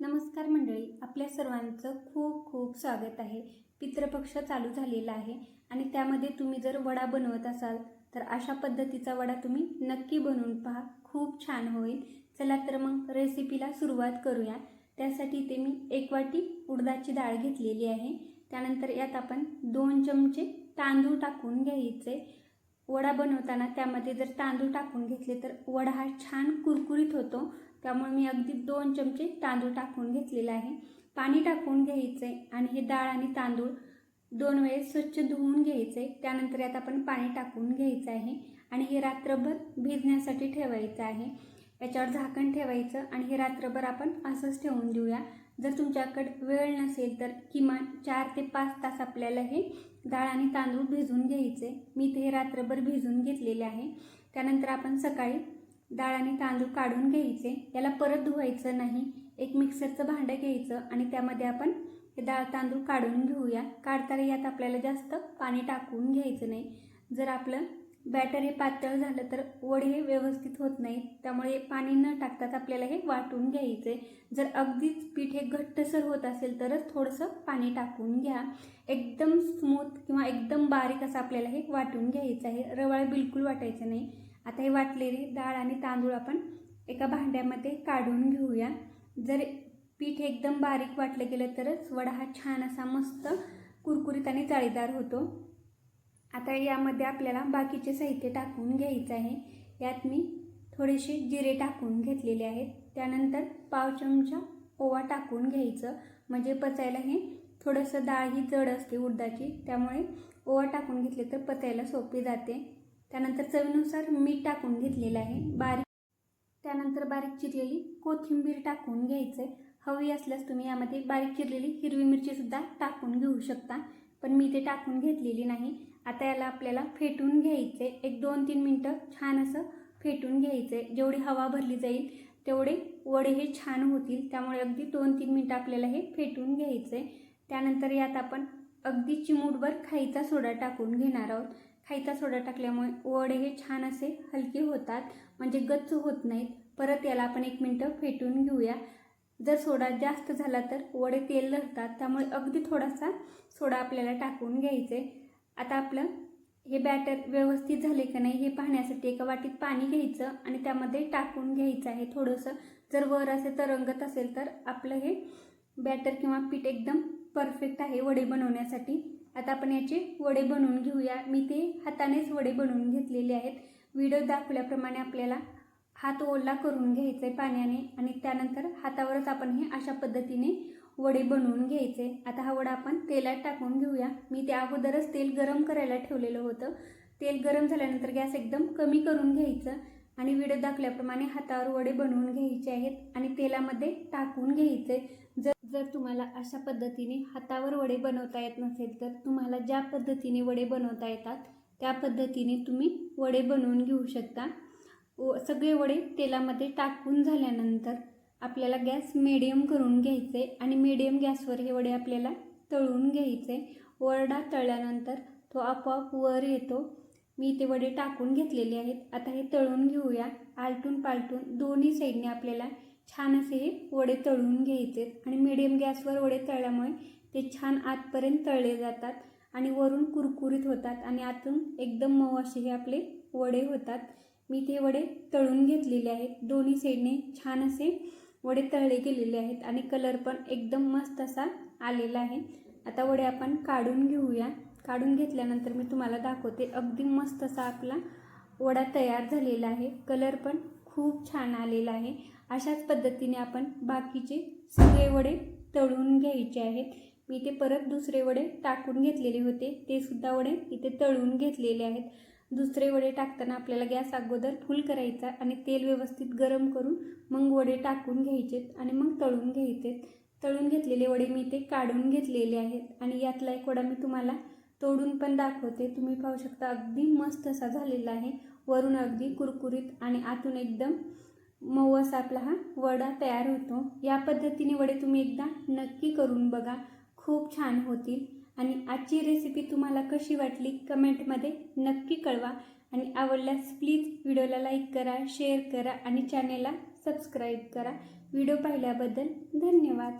नमस्कार मंडळी आपल्या सर्वांचं खूप खूप स्वागत आहे. पितृपक्ष चालू झालेला आहे आणि त्यामध्ये तुम्ही जर वडा बनवत असाल तर अशा पद्धतीचा वडा तुम्ही नक्की बनवून पहा. खूप छान होईल. चला तर मग रेसिपीला सुरुवात करूया. त्यासाठी ते मी एक वाटी उडदाची डाळ घेतलेली आहे. त्यानंतर यात आपण दोन चमचे तांदूळ टाकून घ्यायचे. वडा बनवताना त्यामध्ये जर तांदूळ टाकून घेतले तर वडा हा छान कुरकुरीत होतो. त्यामुळे मी अगदी दोन चमचे तांदूळ टाकून घेतलेला आहे. पाणी टाकून घ्यायचे आणि हे डाळ आणि तांदूळ दोन वेळेस स्वच्छ धुवून घ्यायचे त्यानंतर यात आपण पाणी टाकून घ्यायचं आहे आणि हे रात्रभर भिजण्यासाठी ठेवायचं आहे. याच्यावर झाकण ठेवायचं आणि हे रात्रभर आपण असंच ठेवून देऊया. जर तुमच्याकडे वेळ नसेल तर किमान चार ते पाच तास आपल्याला हे डाळ आणि तांदूळ भिजून घ्यायचे मी ते हे रात्रभर भिजून घेतलेले आहे. त्यानंतर आपण सकाळी डाळ आणि तांदूळ काढून घ्यायचे. याला परत धुवायचं नाही. एक मिक्सरचं भांडं घ्यायचं आणि त्यामध्ये आपण हे डाळ तांदूळ काढून घेऊया. काढताना यात आपल्याला जास्त पाणी टाकून घ्यायचं नाही. जर आपलं बॅटर हे पातळ झालं तर वडे हे व्यवस्थित होत नाही त्यामुळे पाणी न टाकताच आपल्याला हे वाटून घ्यायचे जर अगदीच पीठ हे घट्टसर होत असेल तरच थोडंसं पाणी टाकून घ्या. एकदम स्मूथ किंवा एकदम बारीक असं आपल्याला हे वाटून घ्यायचं आहे. रवाळ बिलकुल वाटायचं नाही. आता हे वाटलेली डाळ आणि तांदूळ आपण एका भांड्यामध्ये काढून घेऊया. जर पीठ एकदम बारीक वाटलं गेलं तरच वडा हा छान असा मस्त कुरकुरीत आणि जाळीदार होतो. आता यामध्ये आपल्याला बाकीचे साहित्य टाकून घ्यायचं आहे. यात मी थोडेसे जिरे टाकून घेतलेले आहेत. त्यानंतर पाव चमचा ओवा टाकून घ्यायचं. म्हणजे पचायला हे थोडंसं डाळ ही जड असते उडदाची त्यामुळे ओवा टाकून घेतले तर पचायला सोपी जाते. त्यानंतर चवीनुसार मीठ टाकून घेतलेलं आहे. बारीक त्यानंतर बारीक चिरलेली कोथिंबीर टाकून घ्यायचं. आहे हवी असल्यास तुम्ही यामध्ये बारीक चिरलेली हिरवी मिरचीसुद्धा टाकून घेऊ शकता पण मी ते टाकून घेतलेली नाही. आता याला आपल्याला फेटून घ्यायचे. एक दोन तीन मिनटं छान असं फेटून घ्यायचे. जेवढी हवा भरली जाईल तेवढे वडे हे छान होतील. त्यामुळे अगदी दोन तीन मिनटं आपल्याला हे फेटून घ्यायचे. त्यानंतर यात आपण अगदी चिमूटभर खायचा सोडा टाकून घेणार आहोत. खायचा सोडा टाकल्यामुळे वडे हे छान असे हलके होतात म्हणजे गच्च होत नाहीत. परत याला आपण एक मिनटं फेटून घेऊया. जर सोडा जास्त झाला तर वडे तेल धरतात त्यामुळे अगदी थोडासा सोडा आपल्याला टाकून घ्यायचे. आता आपलं हे बॅटर व्यवस्थित झाले का नाही हे पाहण्यासाठी एका वाटीत पाणी घ्यायचं आणि त्यामध्ये टाकून घ्यायचं आहे. थोडंसं जर वर असे तरंगत असेल तर आपलं हे बॅटर किंवा पीठ एकदम परफेक्ट आहे वडे बनवण्यासाठी. आता आपण याचे वडे बनवून घेऊया. मी ते हातानेच वडे बनवून घेतलेले आहेत. व्हिडिओ दाखवल्याप्रमाणे आपल्याला हात ओला करून घ्यायचा आहे पाण्याने आणि त्यानंतर हातावरच आपण हे अशा पद्धतीने वडे बनवून घ्यायचे आता हा वडा आपण तेलात टाकून घेऊया. मी त्या अगोदरच तेल गरम करायला ठेवलेलं होतं. तेल गरम झाल्यानंतर गॅस एकदम कमी करून घ्यायचं आणि व्हिडिओ दाखल्याप्रमाणे हातावर वडे बनवून घ्यायचे आहेत आणि तेलामध्ये टाकून घ्यायचे जर जर तुम्हाला अशा पद्धतीने हातावर वडे बनवता येत नसेल तर तुम्हाला ज्या पद्धतीने वडे बनवता येतात त्या पद्धतीने तुम्ही वडे बनवून घेऊ शकता. व सगळे वडे तेलामध्ये टाकून झाल्यानंतर आपल्याला गॅस मिडियम करून घ्यायचे आणि मिडियम गॅसवर हे वडे आपल्याला तळून घ्यायचे. वरडा तळल्यानंतर तो आपोआप वर येतो. मी ते वडे टाकून घेतलेले आहेत. आता हे तळून घेऊया. आलटून पालटून दोन्ही साईडने आपल्याला छान असे हे वडे तळून घ्यायचे आणि मिडियम गॅसवर वडे तळल्यामुळे ते छान आतपर्यंत तळले जातात आणि वरून कुरकुरीत होतात आणि आतून एकदम मऊ असे हे आपले वडे होतात. मी ते वडे तळून घेतलेले आहेत. दोन्ही साईडने छान असे वडे तळले गेलेले आहेत आणि कलर पण एकदम मस्त असा आलेला आहे. आता वडे आपण काढून घेऊया. काढून घेतल्यानंतर मी तुम्हाला दाखवते. अगदी मस्त असा आपला वडा तयार झालेला आहे. कलर पण खूप छान आलेला आहे. अशाच पद्धतीने आपण बाकीचे सगळे वडे तळून घ्यायचे आहेत. मी ते परत दुसरे वडे टाकून घेतलेले होते. ते सुद्धा वडे इथे तळून घेतलेले आहेत. दुसरे वडे टाकताना आपल्याला गॅस अगोदर फुल करायचा आणि तेल व्यवस्थित गरम करून मग वडे टाकून घ्यायचेत आणि मग तळून घ्यायचेत तळून घेतलेले वडे मी ते काढून घेतलेले आहेत आणि यातला एक वडा मी तुम्हाला तोडून पण दाखवते. तुम्ही पाहू शकता अगदी मस्त असा झालेला आहे. वरून अगदी कुरकुरीत आणि आतून एकदम मऊस आपला हा वडा तयार होतो. या पद्धतीने वडे तुम्ही एकदा नक्की करून बघा. खूप छान होतील. आणि आजची रेसिपी तुम्हाला कशी वाटली कमेंटमध्ये नक्की कळवा. आणि आवडल्यास प्लीज व्हिडिओला लाईक करा शेअर करा आणि चॅनेलला सबस्क्राईब करा. व्हिडिओ पाहिल्याबद्दल धन्यवाद.